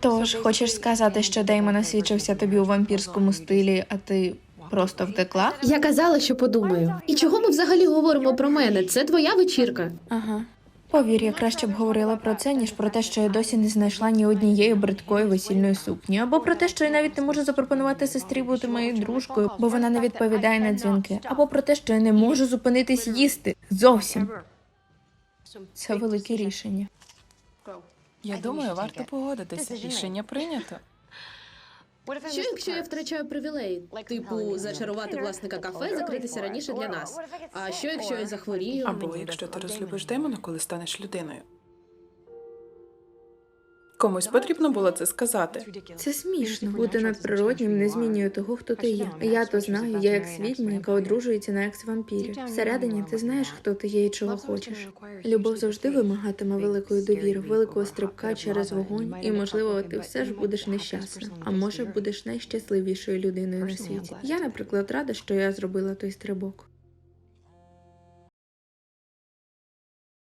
Тож, хочеш сказати, що Деймон освічився тобі у вампірському стилі, а ти просто втекла? Я казала, що подумаю. І чого ми взагалі говоримо про мене? Це твоя вечірка. Ага. Повір, я краще б говорила про це, ніж про те, що я досі не знайшла ні однієї бридкої весільної сукні, або про те, що я навіть не можу запропонувати сестрі бути моєю дружкою, бо вона не відповідає на дзвінки, або про те, що я не можу зупинитись їсти зовсім. Це велике рішення. Я думаю, варто погодитися. Рішення прийнято. Що якщо я втрачаю привілеї? Типу, зачарувати власника кафе, закритися раніше для нас. А що якщо я захворію? Або якщо ти розлюбиш демона, коли станеш людиною. Комусь потрібно було це сказати. Це смішно. Бути надприроднім не змінює того, хто ти є. Я то знаю, я як відьма, яка одружується на екс-вампірі. Всередині ти знаєш, хто ти є і чого хочеш. Любов завжди вимагатиме великої довіри, великого стрибка через вогонь, і можливо, ти все ж будеш нещасна. А може, будеш найщасливішою людиною на світі. Я, наприклад, рада, що я зробила той стрибок.